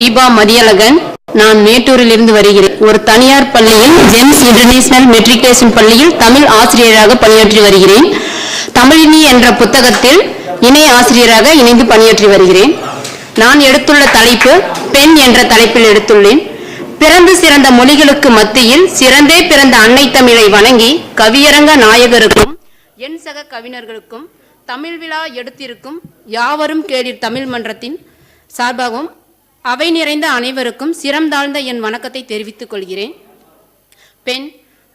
தீபா மதியழகன் நான் மேட்டூரில் இருந்து வருகிறேன். ஒரு தனியார் பள்ளியில் ஜென்ஸ் இன்டர்நேஷனல் மெட்ரிகுலேஷன் பள்ளியில் தமிழ் ஆசிரியராக பணியாற்றி வருகிறேன். தமிழினி என்ற புத்தகத்தில் இணை ஆசிரியராக இணைந்து பணியாற்றி வருகிறேன். நான் எடுத்துள்ள தலைப்பு பெண் என்ற தலைப்பில் எடுத்துள்ளேன். பிறந்து சிறந்த மொழிகளுக்கு மத்தியில் சிறந்தே பிறந்த அன்னை தமிழை வணங்கி கவியரங்க நாயகருக்கும் என் சக கவிஞர்களுக்கும் தமிழ் விழா எடுத்திருக்கும் யாவரும் கேளீர் தமிழ் மன்றத்தின் சார்பாகவும் அவை நிறைந்த அனைவருக்கும் சிரம்தாழ்ந்த என் வணக்கத்தை தெரிவித்துக் கொள்கிறேன். பெண்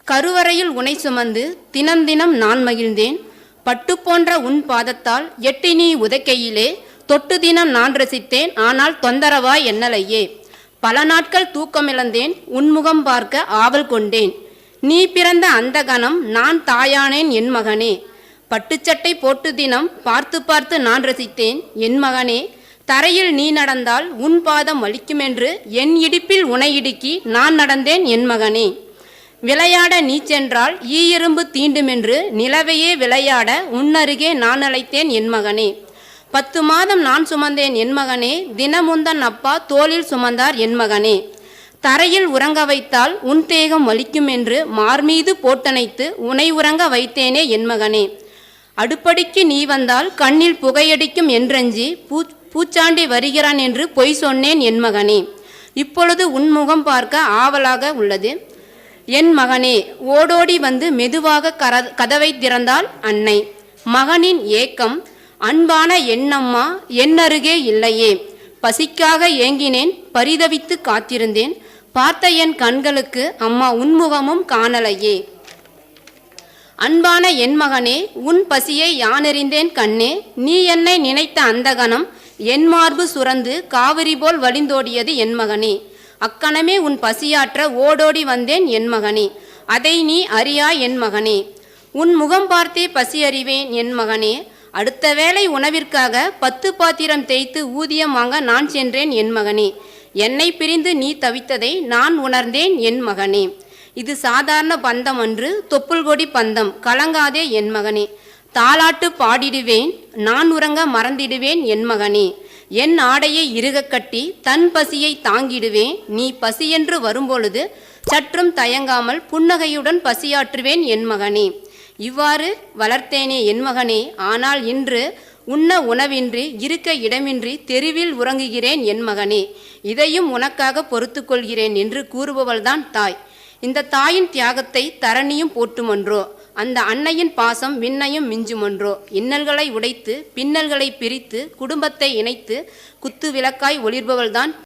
கருவறையில் உனை சுமந்து தினம் தினம் நான் மகிழ்ந்தேன். பட்டு போன்ற உன் பாதத்தால் எட்டி நீ உதைக்கையிலே. தொட்டு தினம் நான் ரசித்தேன் ஆனால் தொந்தரவாய் என்னலையே. பல நாட்கள் தூக்கமிழந்தேன் உன்முகம் பார்க்க ஆவல் கொண்டேன். நீ பிறந்த அந்த கணம் நான் தாயானேன் என் மகனே. பட்டுச்சட்டை போட்டு தினம் பார்த்து பார்த்து நான் ரசித்தேன் என் மகனே. தரையில் நீ நடந்தால் உன் பாதம் வலிக்குமென்று என் இடிப்பில் உனை இடுக்கி நான் நடந்தேன் என் மகனே. விளையாட நீ சென்றால் ஈ தீண்டுமென்று நிலவையே விளையாட உன்னருகே நான் அழைத்தேன் என் மகனே. பத்து மாதம் நான் சுமந்தேன் என் மகனே தினமுந்தன் அப்பா தோளில் சுமந்தார் என் மகனே. தரையில் உறங்க வைத்தால் உன் தேகம் வலிக்கும் என்று மார்மீது போட்டணைத்து உனை உறங்க வைத்தேனே என் மகனே. அடுப்படிக்கு நீ வந்தால் கண்ணில் புகையடிக்கும் என்றஞ்சி பூ பூச்சாண்டி வருகிறான் என்று பொய் சொன்னேன் என் மகனே. இப்பொழுது உன் முகம் பார்க்க ஆவலாக உள்ளது. என் மகனே ஓடோடி வந்து மெதுவாக கர கதவை திறந்தாள் அன்னை. மகனின் ஏக்கம் அன்பான எண்ணம்மா என் அருகே இல்லையே. பசிக்காக ஏங்கினேன் பரிதவித்து காத்திருந்தேன். பார்த்த என் கண்களுக்கு அம்மா உன்முகமும் காணலையே. அன்பான என் மகனே உன் பசியை யானறிந்தேன் கண்ணே. நீ என்னை நினைத்த அந்த கணம் என் மார்பு சுரந்து காவிரி போல் வழிந்தோடியது என் மகனே. அக்கணமே உன் பசியாற்ற ஓடோடி வந்தேன் என் மகனே. அதை நீ அறியாய் என் மகனே. உன் முகம் பார்த்தே பசி அறிவேன் என் மகனே. அடுத்த வேளை உணவிற்காக பத்து பாத்திரம் தேய்த்து ஊதியம் வாங்க நான் சென்றேன் என் மகனே. என்னை பிரிந்து நீ தவித்ததை நான் உணர்ந்தேன் என் மகனே. இது சாதாரண பந்தம் அன்று தொப்புள் கொடி பந்தம். கலங்காதே என் மகனே. தாலாட்டு பாடிடுவேன் நான் உறங்க மறந்திடுவேன் என் மகனே. என் ஆடையை இறுக கட்டி தன் பசியை தாங்கிடுவேன். நீ பசியென்று வரும்பொழுது சற்றும் தயங்காமல் புன்னகையுடன் பசியாற்றுவேன் என் மகனே. இவ்வாறு வளர்த்தேனே என் மகனே. ஆனால் இன்று உண்ண உணவின்றி இருக்க இடமின்றி தெருவில் உறங்குகிறேன் என் மகனே. இதையும் உனக்காக பொறுத்து கொள்கிறேன் என்று கூறுபவள்தான் தாய். இந்த தாயின் தியாகத்தை தரணியும் போட்டுமன்றோ அந்த அன்னையின் பாசம் விண்ணையும் மிஞ்சுமன்றோ இன்னல்களை உடைத்து பின்னல்களை பிரித்து குடும்பத்தை இணைத்து குத்து விளக்காய் ஒளிர்பவள்தான்